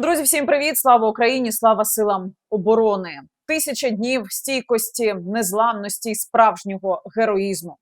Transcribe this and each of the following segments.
Друзі, всім привіт! Слава Україні! Слава силам оборони! Тисяча днів стійкості, незламності, справжнього героїзму.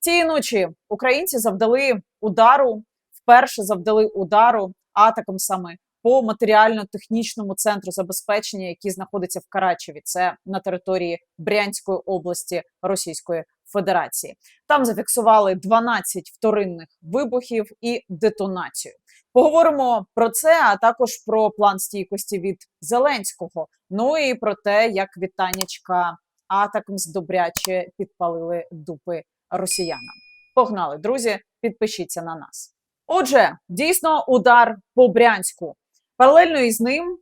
Цієї ночі українці завдали удару, вперше завдали удару атакам саме по матеріально-технічному центру забезпечення, який знаходиться в Карачеві. Це на території Брянської області Російської Федерації. Там зафіксували 12 вторинних вибухів і детонацію. Поговоримо про це, а також про план стійкості від Зеленського. Ну і про те, як вітаннячка атакам добряче підпалили дупи росіянам. Погнали, друзі! Підпишіться на нас. Отже, дійсно удар по Брянську. Паралельно із ним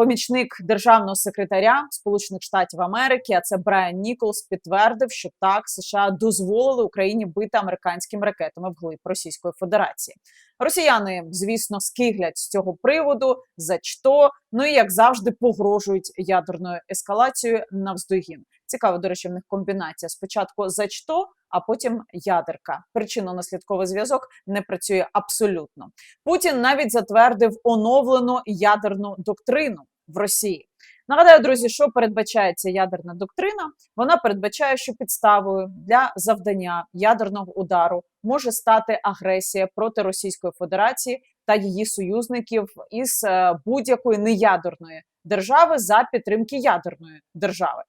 помічник державного секретаря Сполучених Штатів Америки, а це Брайан Ніколс, підтвердив, що так США дозволили Україні бити американськими ракетами вглиб Російської Федерації. Росіяни, звісно, скиглять з цього приводу за що, ну і як завжди погрожують ядерною ескалацією навздогін. Цікаво, до речі, в них комбінація. Спочатку за що, а потім ядерка. Причинно-наслідковий зв'язок не працює абсолютно. Путін навіть затвердив оновлену ядерну доктрину в Росії. Нагадаю, друзі, що передбачає ця ядерна доктрина. Вона передбачає, що підставою для завдання ядерного удару може стати агресія проти Російської Федерації та її союзників із е, будь-якої неядерної держави за підтримки ядерної держави.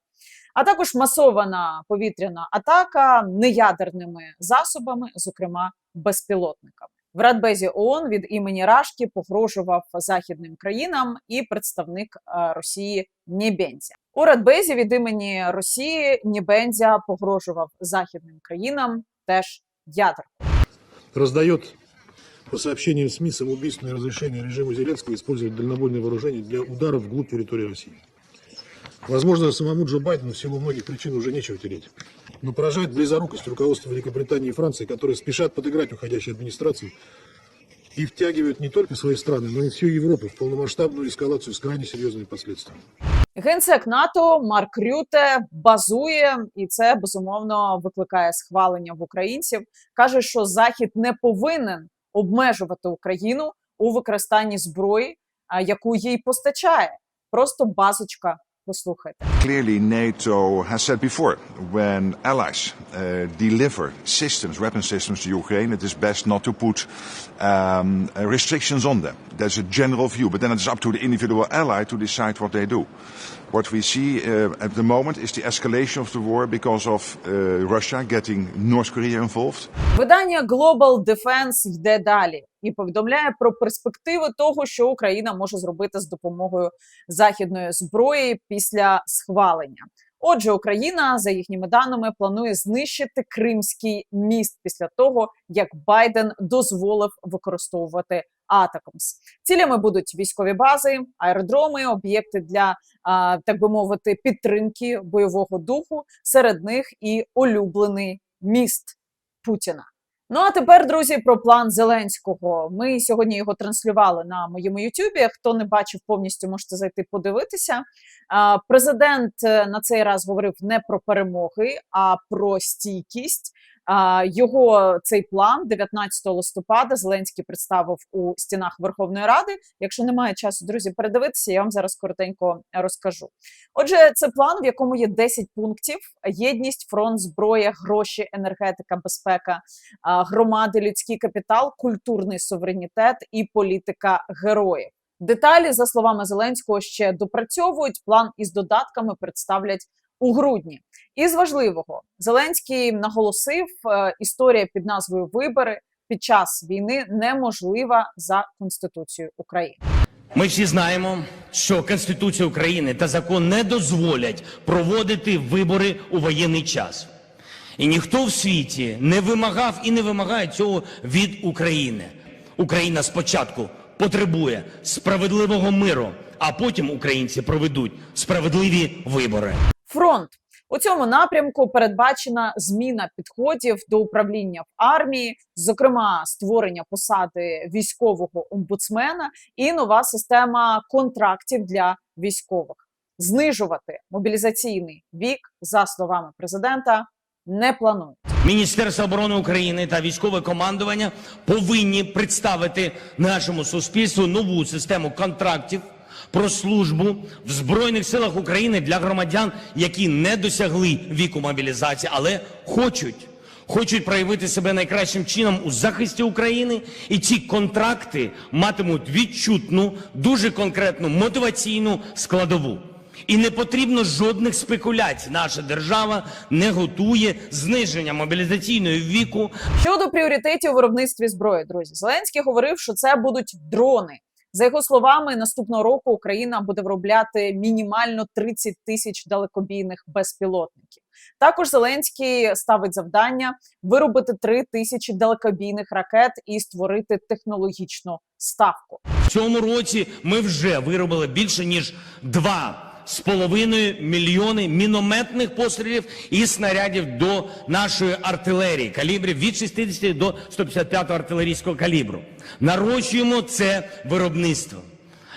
А також масована повітряна атака неядерними засобами, зокрема безпілотниками. В Радбезі ООН від імені Рашки погрожував західним країнам і представник е, Росії Нєбензя. У Радбезі від імені Росії Нєбензя погрожував західним країнам теж ядер. раздает по сообщениям СМИ самоубийственное разрешение режиму Зеленского использовать дальнобойное вооружение для ударов вглубь территории России. Возможно, самому Джо Байдену в силу многих причин уже нечего терять Но поражает близорукость руководства Великобритании и Франции, которые спешат подыграть уходящей администрации и втягивают не только свои страны, но и всю Европу в полномасштабную эскалацию с крайне серьезными последствиями. Генсек НАТО Марк Рюте базує, і це безумовно викликає схвалення в українців. каже, що Захід не повинен обмежувати Україну у використанні зброї, а, яку їй постачає. Просто базочка. Послухайте. Clearly, NATO has said before when allies uh, deliver systems, weapon systems to Ukraine, it is best not to put um, uh, restrictions on them. That's a general view, but then it's up to the individual ally to decide what they do. What we see uh, at the moment is the escalation of the war because of uh, Russia getting North Korea involved. Видання Global Defense йде далі і повідомляє про перспективи того, що Україна може зробити з допомогою західної зброї після схвалення. Отже, Україна, за їхніми даними, планує знищити Кримський міст після того, як Байден дозволив використовувати Атакамс. Цілями будуть військові бази, аеродроми, об'єкти для а, так би мовити підтримки бойового духу. Серед них і улюблений міст Путіна. Ну а тепер, друзі, про план Зеленського. Ми сьогодні його транслювали на моєму Ютубі. Хто не бачив повністю, можете зайти подивитися. Президент е, на цей раз говорив не про перемоги, а про стійкість. Його цей план 19 листопада Зеленський представив у стінах Верховної Ради. Якщо немає часу, друзі, передивитися, я вам зараз коротенько розкажу. Отже, це план, в якому є 10 пунктів: єдність, фронт, зброя, гроші, енергетика, безпека, громади, людський капітал, культурний суверенітет і політика героїв. Деталі, за словами Зеленського, ще допрацьовують. План із додатками представлять у грудні. І з важливого Зеленський наголосив, е, історія під назвою Вибори під час війни неможлива за конституцією України. Ми всі знаємо, що Конституція України та закон не дозволять проводити вибори у воєнний час. І ніхто в світі не вимагав і не вимагає цього від України. Україна спочатку потребує справедливого миру, а потім українці проведуть справедливі вибори. Фронт у цьому напрямку передбачена зміна підходів до управління в армії, зокрема створення посади військового омбудсмена і нова система контрактів для військових. Знижувати мобілізаційний вік, за словами президента, не планують. Міністерство оборони України та військове командування повинні представити нашому суспільству нову систему контрактів про службу в Збройних силах України для громадян, які не досягли віку мобілізації, але хочуть. Хочуть проявити себе найкращим чином у захисті України, і ці контракти матимуть відчутну, дуже конкретну мотиваційну складову. І не потрібно жодних спекуляцій. Наша держава не готує зниження мобілізаційного віку Щодо пріоритетів у виробництві зброї, друзі, Зеленський говорив, що це будуть дрони. За його словами, наступного року Україна буде виробляти мінімально 30 тисяч далекобійних безпілотників. Також Зеленський ставить завдання виробити 3 тисячі далекобійних ракет і створити технологічну ставку. В цьому році ми вже виробили більше ніж два з половиною мільйони мінометних пострілів і снарядів до нашої артилерії калібрів від 60 до 155 артилерійського калібру. Нарощуємо це виробництво.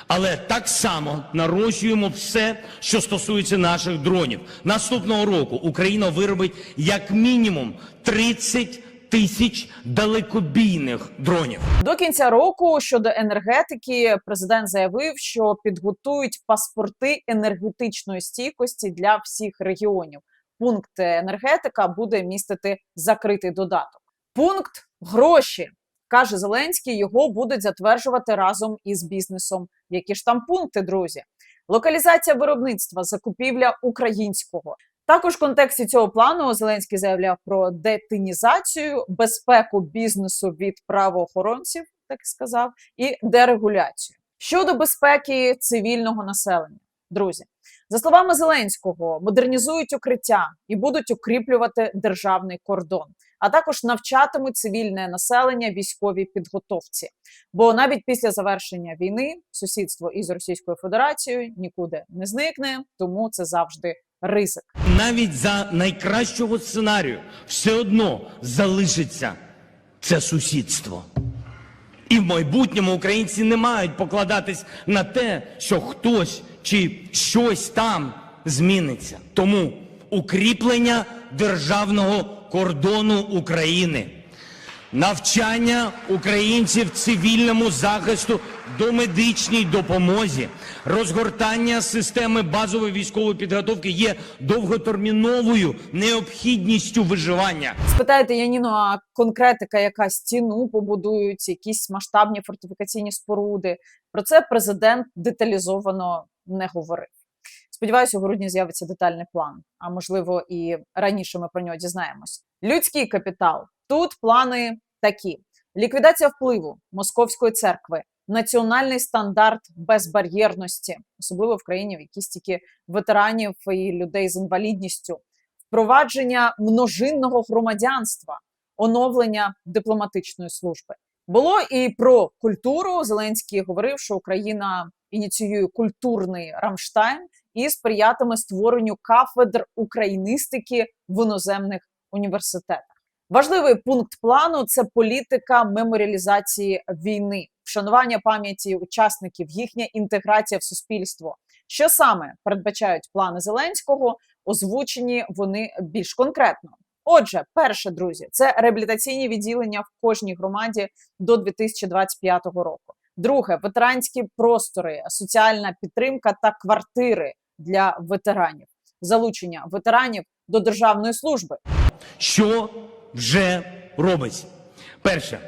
Але так само нарощуємо все, що стосується наших дронів. Наступного року Україна виробить як мінімум 30 тисяч далекобійних дронів. До кінця року щодо енергетики президент заявив, що підготують паспорти енергетичної стійкості для всіх регіонів. Пункт енергетика буде містити закритий додаток. Пункт гроші каже Зеленський. Його будуть затверджувати разом із бізнесом. Які ж там пункти, друзі? Локалізація виробництва, закупівля українського. Також в контексті цього плану Зеленський заявляв про детинізацію, безпеку бізнесу від правоохоронців, так і сказав, і дерегуляцію щодо безпеки цивільного населення. Друзі, за словами Зеленського, модернізують укриття і будуть укріплювати державний кордон, а також навчатимуть цивільне населення військовій підготовці. Бо навіть після завершення війни сусідство із Російською Федерацією нікуди не зникне, тому це завжди ризик. навіть за найкращого сценарію все одно залишиться це сусідство. І в майбутньому українці не мають покладатись на те, що хтось чи щось там зміниться. Тому укріплення державного кордону України, навчання українців цивільному захисту до медичній допомозі, розгортання системи базової військової підготовки є довготерміновою необхідністю виживання. Спитаєте Яніно, а конкретика, яка стіну побудують, якісь масштабні фортифікаційні споруди. Про це президент деталізовано не говорив. Сподіваюся, у грудні з'явиться детальний план. А можливо, і раніше ми про нього дізнаємось. Людський капітал. Тут плани такі: ліквідація впливу Московської церкви, національний стандарт безбар'єрності, особливо в країні, в якій стільки ветеранів і людей з інвалідністю, впровадження множинного громадянства, оновлення дипломатичної служби. Було і про культуру. Зеленський говорив, що Україна ініціює культурний Рамштайн і сприятиме створенню кафедр україністики в іноземних університетах. Важливий пункт плану це політика меморіалізації війни, вшанування пам'яті учасників, їхня інтеграція в суспільство. Що саме передбачають плани Зеленського, озвучені вони більш конкретно. Отже, перше, друзі, це реабілітаційні відділення в кожній громаді до 2025 року. Друге ветеранські простори, соціальна підтримка та квартири для ветеранів, залучення ветеранів до державної служби. Що вже робиться? Перше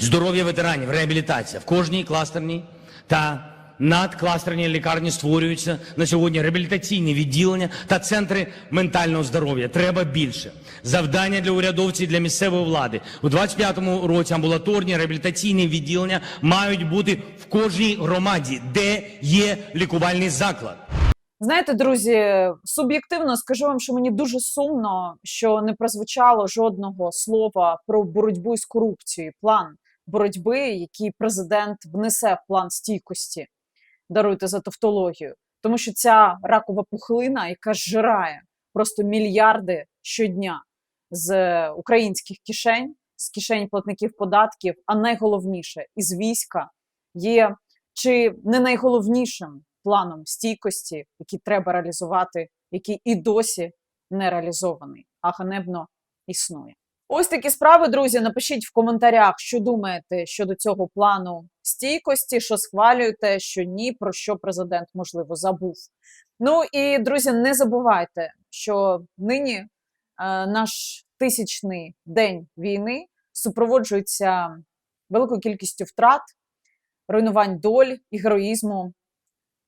здоров'я ветеранів, реабілітація в кожній кластерній та надкластерній лікарні створюються на сьогодні реабілітаційні відділення та центри ментального здоров'я. Треба більше. Завдання для урядовців, для місцевої влади у 25-му році амбулаторні реабілітаційні відділення мають бути в кожній громаді, де є лікувальний заклад. Знаєте, друзі, суб'єктивно скажу вам, що мені дуже сумно, що не прозвучало жодного слова про боротьбу з корупцією, план боротьби, який президент внесе в план стійкості. Даруйте за тавтологію, тому що ця ракова пухлина, яка зжирає просто мільярди щодня з українських кишень, з кишень платників податків, а найголовніше із війська, є чи не найголовнішим планом стійкості, який треба реалізувати, який і досі не реалізований, а ганебно існує. Ось такі справи, друзі. Напишіть в коментарях, що думаєте щодо цього плану стійкості, що схвалюєте, що ні, про що президент можливо забув. Ну і друзі, не забувайте, що нині е, наш тисячний день війни супроводжується великою кількістю втрат, руйнувань доль і героїзму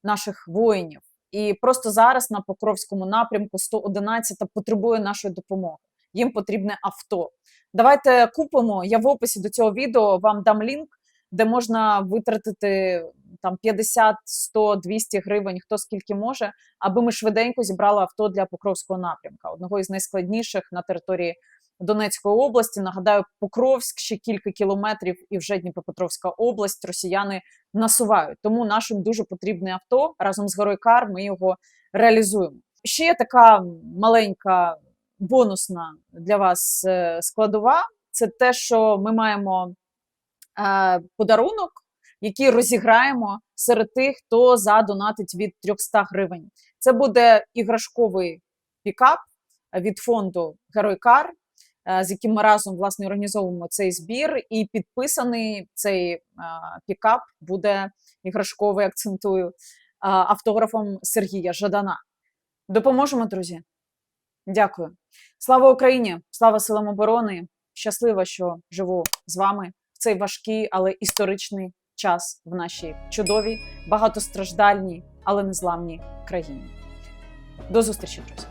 наших воїнів. І просто зараз на Покровському напрямку 111 потребує нашої допомоги. Їм потрібне авто. Давайте купимо. Я в описі до цього відео вам дам лінк, де можна витратити там 50, 100, 200 гривень, хто скільки може, аби ми швиденько зібрали авто для Покровського напрямка, одного із найскладніших на території Донецької області. Нагадаю, Покровськ ще кілька кілометрів, і вже Дніпропетровська область. Росіяни насувають. Тому нашим дуже потрібне авто разом з Геройкар. Ми його реалізуємо. Ще є така маленька бонусна для вас е, складова. Це те, що ми маємо е, подарунок, який розіграємо серед тих, хто задонатить від 300 гривень. Це буде іграшковий пікап від фонду Геройкар, е, з яким ми разом власне організовуємо цей збір. І підписаний цей е, пікап буде іграшковий, акцентую, е, автографом Сергія Жадана. Допоможемо, друзі. Дякую. Слава Україні! Слава силам оборони! Щаслива, що живу з вами в цей важкий, але історичний час в нашій чудовій, багатостраждальній, але незламній країні. До зустрічі, друзі!